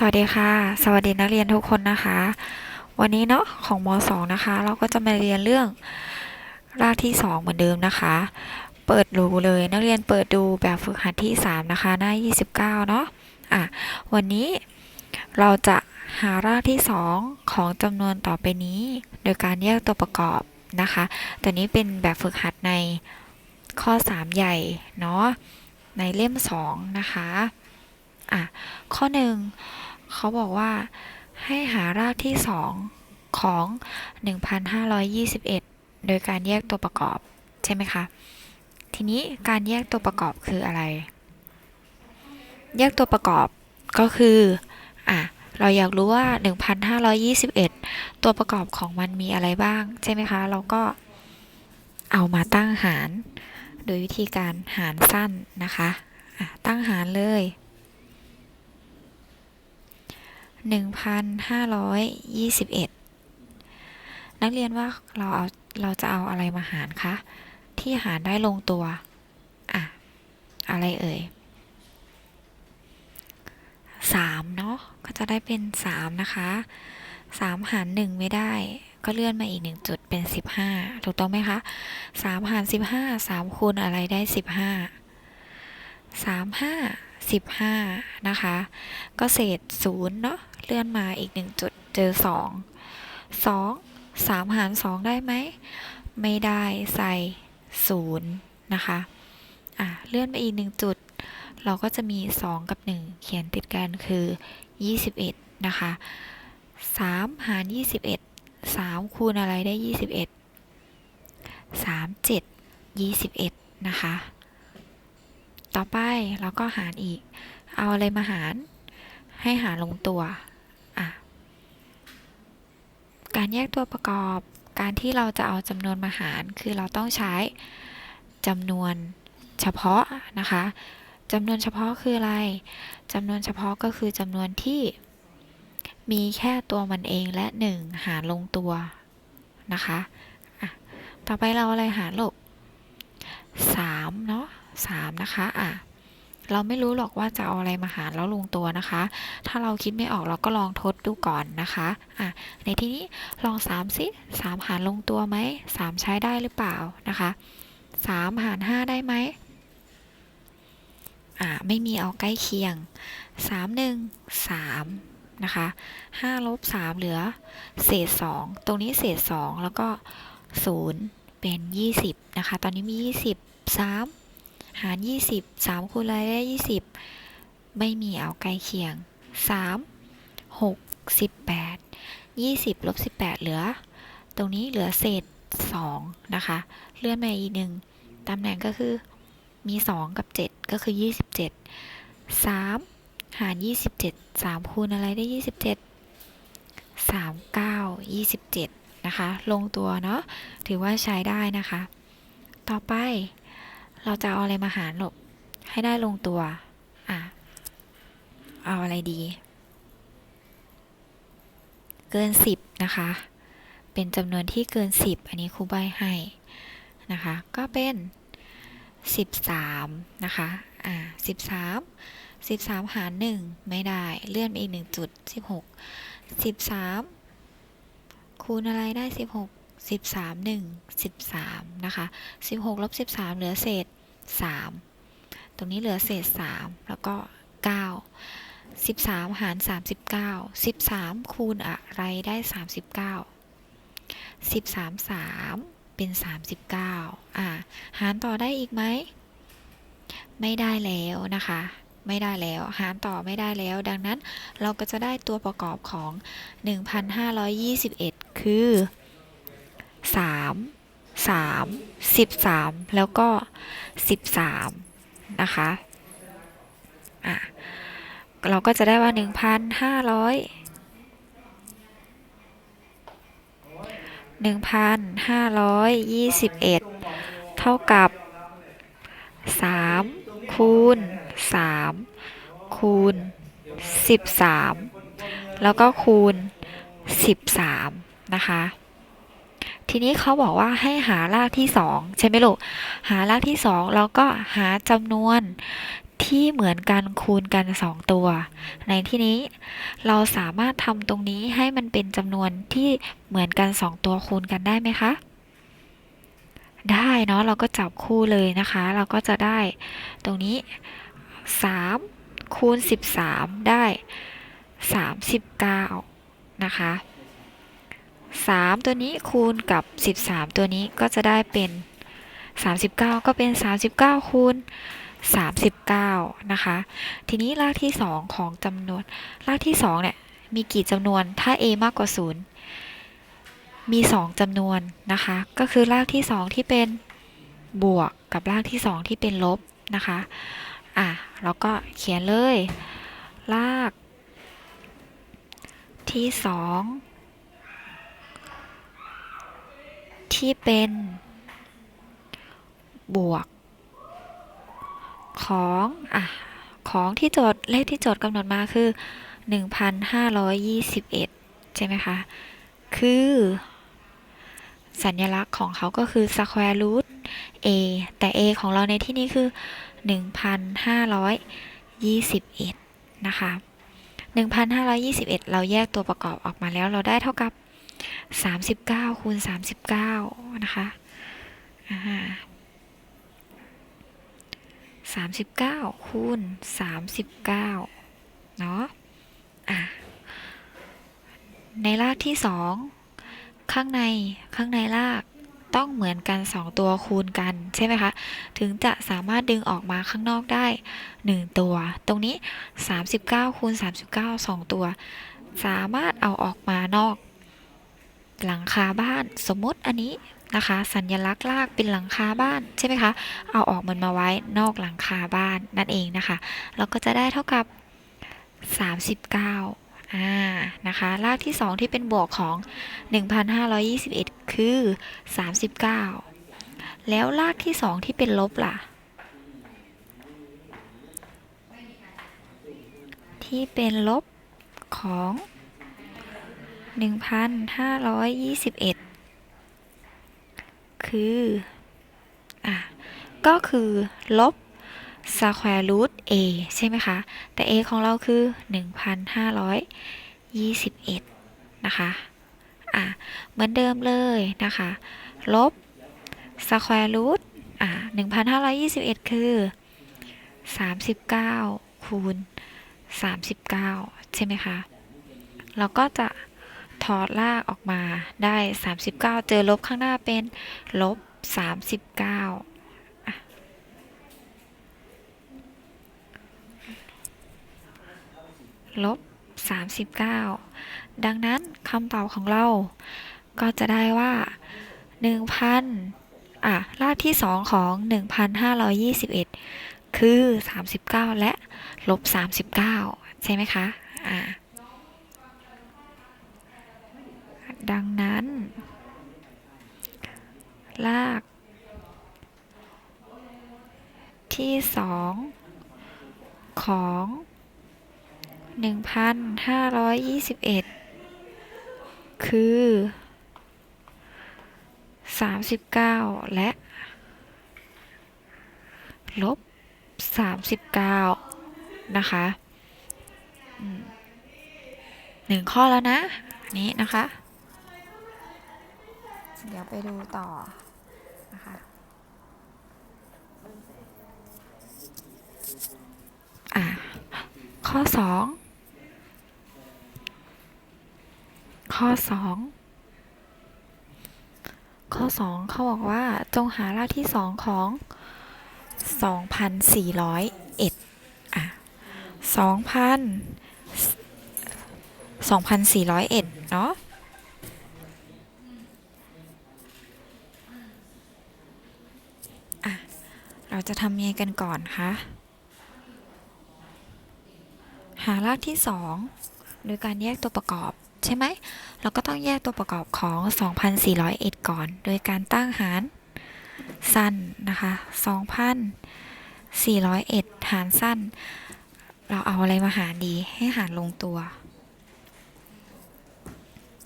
สวัสดีค่ะ สวัสดีนักเรียนทุกคนนะคะ วันนี้เนาะของม .2 นะคะ เราก็จะมาเรียนเรื่องรากที่ 2 เหมือนเดิมนะคะ เปิดดูเลยนักเรียนเปิดดูแบบฝึกหัดที่ 3 นะคะ หน้า 29 เนาะอะวันนี้เราจะหารากที่ 2 ของจำนวนต่อไปนี้ โดยการแยกตัวประกอบนะคะตัวนี้เป็นแบบฝึกหัดในข้อ 3 ใหญ่เนาะในเล่ม 2 นะคะอะข้อ 1 เขาบอกว่าให้หารากที่ 2 ของ 1,521 โดยการแยกตัวประกอบ ใช่ไหมคะ ทีนี้การแยกตัวประกอบคืออะไร แยกตัวประกอบก็คืออะเราอยากรู้ว่า 1,521 ตัวประกอบของมันมีอะไรบ้าง ใช่ไหมคะ เราก็เอามาตั้งหาร โดยวิธีการหารสั้นนะคะะตั้งหารเลย 1,521 นักเรียนว่าเราเอาเราจะเอาอะไรมาหารคะ ที่หารได้ลงตัว อะ อะไรเอ่ย3เนาะก็จะได้เป็น 3 นะคะ 3 หาร 1 ไม่ได้ ก็เลื่อนมาอีก 1 จุดเป็น 15 ถูกต้องไหมคะ 3 หาร 15 3 คูณอะไรได้ 15 3 5 15 นะคะ ก็เศษ0เนาะเลื่อนมาอีก 1 จุดเจอ 2 2 3 หาร 2 ได้ไหม ไม่ได้ใส่0นะคะอะเลื่อนไปอีก 1 จุด เราก็จะมี 2 กับ 1 เขียนติดกันคือ 21 นะคะ 3 หาร 21 3 คูณอะไรได้ 21 3 7 21 นะคะ ต่อไปเราก็หารอีก เอาอะไรมาหาร ให้หารลงตัวอะการแยกตัวประกอบการที่เราจะเอาจำนวนมาหาร คือเราต้องใช้จำนวนเฉพาะนะคะจำนวนเฉพาะคืออะไรจำนวนเฉพาะก็คือจำนวนที่มีแค่ตัวมันเองและ 1 หารลงตัวนะคะะต่อไปเราอะไรหารลูก3เนาะ 3 นะคะอะเราไม่รู้หรอกว่าจะเอาอะไรมาหารแล้วลงตัวนะคะ ถ้าเราคิดไม่ออกเราก็ลองทดดูก่อนนะคะอะในที่นี้ลอง 3 สิ 3 หารลงตัวไหม 3 ใช้ได้หรือเปล่านะคะ 3 หาร 5 ได้ไหมอ่าไม่มีเอาใกล้เคียง 3 1 3 นะคะ5ลบ3เหลือ เศษ 2 ตรงนี้เศษ 2 แล้วก็ 0 เป็น 20 นะคะ ตอนนี้มี 20 3 หาร 20 3คูณอะไรได้ 20 ไม่มีเอาใกล้เคียง 3 6 18 20ลบ18 เหลือ ตรงนี้เหลือเศษ 2 นะคะ เลื่อนมาอีกหนึ่งตำแหน่งก็คือมี 2 กับ 7 ก็คือ 27 3 หาร 27 3 คูณอะไรได้ 27 3 9 27 นะคะ ลงตัวเนาะ ถือว่าใช้ได้นะคะ ต่อไป เราจะเอาอะไรมาหารหลบให้ได้ลงตัว อะ เอาอะไรดี เกิน 10 นะคะ เป็นจำนวนที่เกิน 10 อันนี้ครูใบให้นะคะ ก็เป็น 13 นะคะ อ่า13 13 หาร 1 ไม่ได้ เลื่อนไปอีก 1 จุด 16 13 คูณอะไรได้ 16 13 1 13นะคะ16ลบ13 เหลือเศษ 3 ตรงนี้เหลือเศษ 3 แล้วก็ 9 13 หาร 39 13 คูณอะไรได้ 39 13 3 เป็น 39 อ่า หารต่อได้อีกไหม ไม่ได้แล้วนะคะ ไม่ได้แล้ว หารต่อไม่ได้แล้ว ดังนั้นเราก็จะได้ตัวประกอบของ 1,521 คือ 3 3 13แล้วก็13นะคะอะเราก็จะได้ว่า1,500 1,521เท่ากับ3คูณ3คูณ13แล้วก็คูณ13นะคะ ทีนี้เขาบอกว่าให้หารากที่สองใช่ไหมลูก หารากที่สองเราก็หาจำนวนที่เหมือนกันคูณกันสองตัว ในที่นี้เราสามารถทำตรงนี้ให้มันเป็นจำนวนที่เหมือนกันสองตัวคูณกันได้ไหมคะ ได้เนาะเราก็จับคู่เลยนะคะ เราก็จะได้ตรงนี้ 3 คูณ 13 ได้ 39 นะคะ 3 ตัวนี้คูณกับ 13 ตัวนี้ก็จะได้เป็น 39 ก็เป็น 39 คูณ 39 นะคะ ทีนี้รากที่ 2 ของจำนวน รากที่2เนี่ยมีกี่จำนวนถ้า a มากกว่า 0 มี 2จำนวนนะคะ ก็คือรากที่ 2 ที่เป็นบวกกับรากที่ 2 ที่เป็นลบนะคะ อะแล้วก็เขียนเลย รากที่ 2 ที่เป็น บวก ของอะของที่โจทย์เลขที่โจทย์กำหนดมาคือ 1,521 ใช่ไหมคะ คือ สัญลักษณ์ของเขาก็คือ square root a แต่ a ของเราในที่นี้คือ 1,521 นะคะ 1,521 เราแยกตัวประกอบออกมาแล้วเราได้เท่ากับ 39คูณ39 นะคะอ่า39คูณ39เนาะอะในรากที่2ข้างในข้างในรากต้องเหมือนกัน2ตัวคูณกันใช่ไหมคะ ถึงจะสามารถดึงออกมาข้างนอกได้1ตัว ตรงนี้39คูณ39 2ตัว สามารถเอาออกมานอก หลังคาบ้านสมมติอันนี้นะคะ สัญลักษณ์ลากเป็นหลังคาบ้านใช่ไหมคะ เอาออกมันมาไว้นอกหลังคาบ้านนั่นเองนะคะ เราก็จะได้เท่ากับ 39อ่านะคะรากที่ 2 ที่เป็นบวกของ 1,521 คือ 39 แล้วรากที่ 2 ที่เป็นลบล่ะ ที่เป็นลบของ 1,521 คือ อะ ก็คือ ลบ square root a ใช่ไหมคะ แต่ a ของเราคือ 1,521 นะคะ อะ เหมือนเดิมเลยนะคะ ลบ square root อะ 1,521 คือ 39 คูณ 39 ใช่ไหมคะ เราก็จะ ถอดลากออกมาได้ 39 เจอลบข้างหน้าเป็นลบ 39ลบ 39 ดังนั้นคำตอบของเราก็จะได้ว่า 1,000อะรากที่ 2 ของ 1,521 คือ 39 และลบ 39 ใช่ไหมคะ อ่า ดังนั้น ลาก ที่สองของ 1,521 คือ 39 และ ลบ 39 นะคะหนึ่งข้อแล้วนะ นี้นะคะ เดี๋ยวไปดูต่อนะคะอะข้อสองข้อสองข้อสองเขาบอกว่าจงหารากที่สองของสองพันสี่ร้อยเอ็ดอะสองพันสองพันสี่ร้อยเอ็ดเนาะ เราจะทำยังไงกันก่อนคะ หารากที่ 2 โดยการแยกตัวประกอบ ใช่ไหม เราก็ต้องแยกตัวประกอบของ 2,401 ก่อน โดยการตั้งหารสั้นนะคะ2,401 หารสั้น เราเอาอะไรมาหารดี ให้หารลงตัว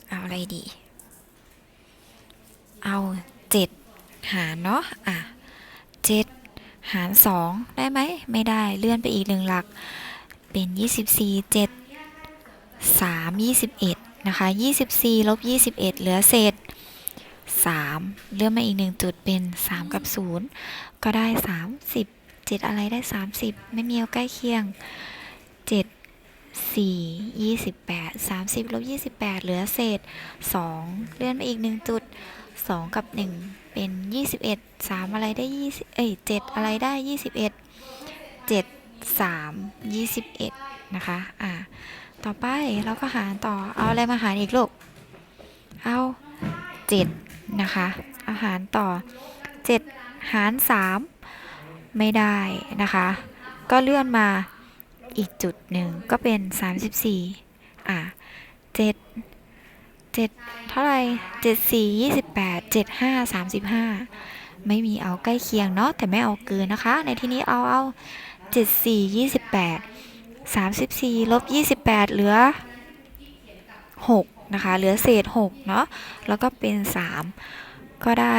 เอาอะไรดี เอาเจ็ดหารเนาะ อะเจ็ด หารสองได้ไหม ไม่ได้เลื่อนไปอีกหนึ่งหลัก เป็นยี่สิบสี่เจ็ดสามยี่สิบเอ็ดนะคะยี่สิบสี่ลบยี่สิบเอ็ดเหลือเศษสามเลื่อนมาอีกหนึ่งจุดเป็นสามกับศูนย์ก็ได้สามสิบเจ็ดอะไรได้สามสิบไม่มีเอาใกล้เคียงเจ็ดสี่ยี่สิบแปดสามสิบลบยี่สิบแปดเหลือเศษสองเลื่อนมาอีกหนึ่งจุดสองกับหนึ่ง เป็นยี่สิบเอ็ดสามอะไรได้ยี่สิบเอ้ยเจ็ดอะไรได้ยี่สิบเอ็ดเจ็ดสามยี่สิบเอ็ดนะคะ อ่า ต่อไปเราก็หารต่อ เอาอะไรมาหารอีกลูก เอาเจ็ดนะคะอาหารต่อเจ็ดหารสามไม่ได้นะคะ ก็เลื่อนมาอีกจุดหนึ่งก็เป็น 34 อะ7 เจ็ดเท่าไรเจ็ดสี่ยี่สิบแปดเจ็ดห้าสามสิบห้าไม่มีเอาใกล้เคียงเนาะแต่ไม่เอาเกินนะคะ ในที่นี้เอาเอาเจ็ดสี่ยี่สิบแปดสามสิบสี่ลบยี่สิบแปดเหลือหกนะคะเหลือเศษหกเนาะแล้วก็เป็นสามก็ได้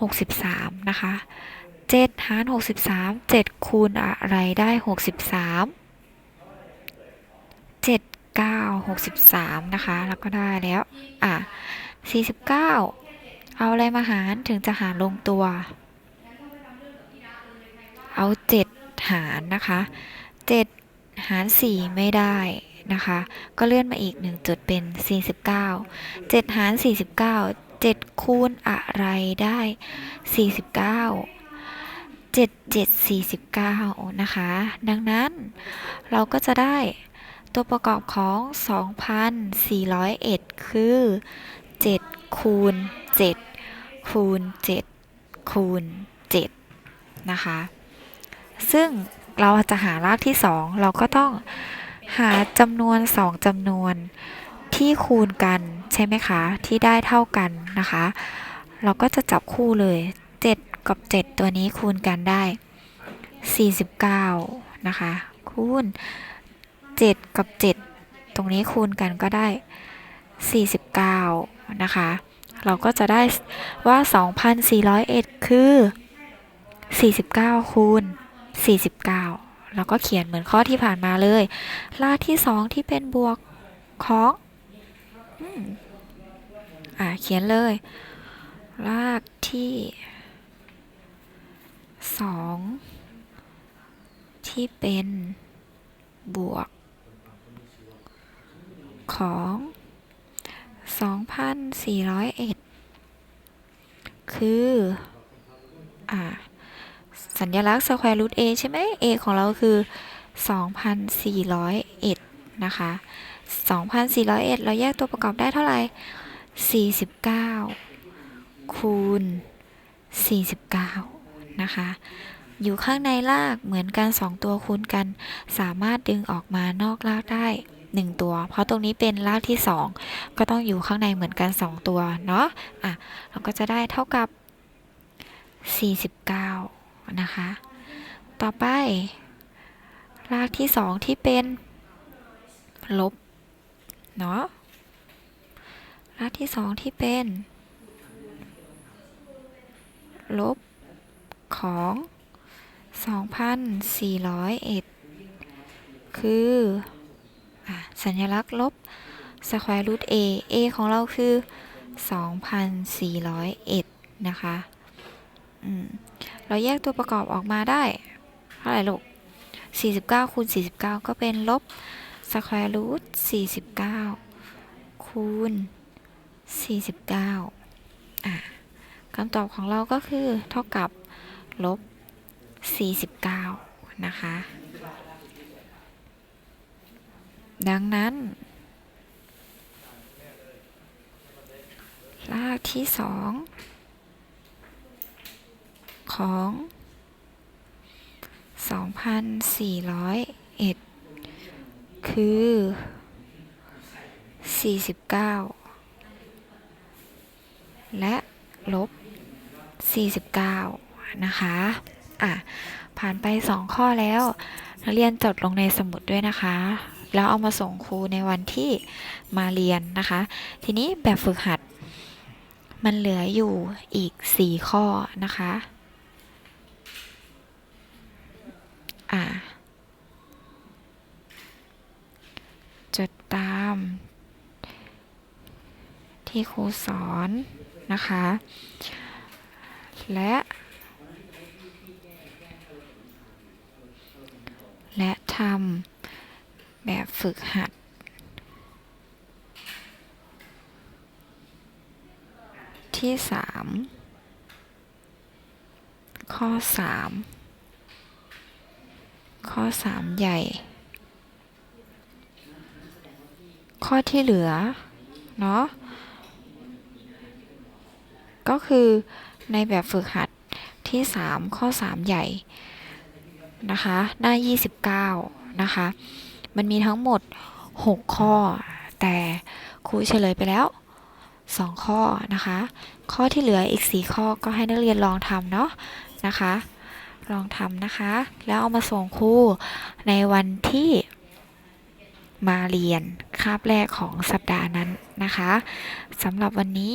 หกสิบสามนะคะเจ็ดหารหกสิบสามเจ็ดคูณอะไรได้หกสิบสาม 9 63 นะคะ แล้วก็ได้แล้ว อะ 49 เอาอะไรมาหารถึงจะหารลงตัว เอา 7 หารนะคะ 7 หาร 4 ไม่ได้นะคะ ก็เลื่อนมาอีก 1 จุดเป็น 49 7 หาร 49 7 คูณอะไรได้ 49 7749นะคะ ดังนั้นเราก็จะได้ ตัวประกอบของ 2,401 คือ 7 คูณ 7 คูณ 7 คูณ 7 นะคะ ซึ่งเราจะหารากที่ 2 เราก็ต้องหาจำนวน 2จำนวนที่คูณกันใช่ไหมคะ ที่ได้เท่ากันนะคะ เราก็จะจับคู่เลย 7 กับ 7 ตัวนี้คูณกันได้ 49 นะคะ คูณ 7 กับ 7 ตรงนี้คูณกันก็ได้ 49 นะคะ เราก็จะได้ว่า 2,401 คือ 49 คูณ 49 แล้วก็เขียนเหมือนข้อที่ผ่านมาเลยรากที่ 2 ที่เป็นบวกของอ่าเขียนเลยรากที่สองที่เป็นบวก ของ 2,401 คืออ่าสัญลักษณ์ square root a ใช่ไหม a ของเราคือ 2,401 นะคะ 2,401 เราแยกตัวประกอบได้เท่าไหร่ 49 คูณ 49 นะคะ อยู่ข้างในรากเหมือนกัน 2 ตัวคูณกัน สามารถดึงออกมานอกรากได้ 1 ตัว เพราะตรงนี้เป็นรากที่ 2 ก็ต้องอยู่ข้างในเหมือนกัน 2 ตัวเนาะอะเราก็จะได้เท่ากับ 49 นะคะ ต่อไป รากที่ 2 ที่เป็น ลบเนาะรากที่ 2 ที่เป็น ลบของ 2,401 คืออะ สัญลักษณ์ลบ square root a a ของเราคือ 2,401 นะคะอืมเราแยกตัวประกอบออกมาได้ เท่าไหร่ลูก 49 คูณ 49 ก็เป็นลบ square root 49 คูณ 49 อะคำตอบของเราก็คือเท่ากับลบ 49 นะคะ ดังนั้น รากที่สองของ 2,401 คือ 49 และลบ 49 นะคะ อะ ผ่านไป 2 ข้อแล้ว นักเรียนจดลงในสมุดด้วยนะคะ แล้วเอามาส่งครูในวันที่มาเรียนนะคะ ทีนี้แบบฝึกหัด มันเหลืออยู่อีก 4 ข้อนะคะอ่าจดตาม ที่ครูสอนนะคะ และและทำ แบบฝึกหัด ที่สามข้อสามข้อสามใหญ่ ข้อที่เหลือ เนาะก็คือในแบบฝึกหัดที่ 3 ข้อ 3 ใหญ่ นะคะ หน้า 29 นะคะ มันมีทั้งหมด 6 ข้อ แต่ครูเฉลยไปแล้ว 2 ข้อนะคะ ข้อที่เหลืออีก 4 ข้อก็ให้นักเรียนลองทำเนาะนะคะ ลองทำนะคะ แล้วเอามาส่งครูในวันที่มาเรียนคาบแรกของสัปดาห์นั้นนะคะสำหรับวันนี้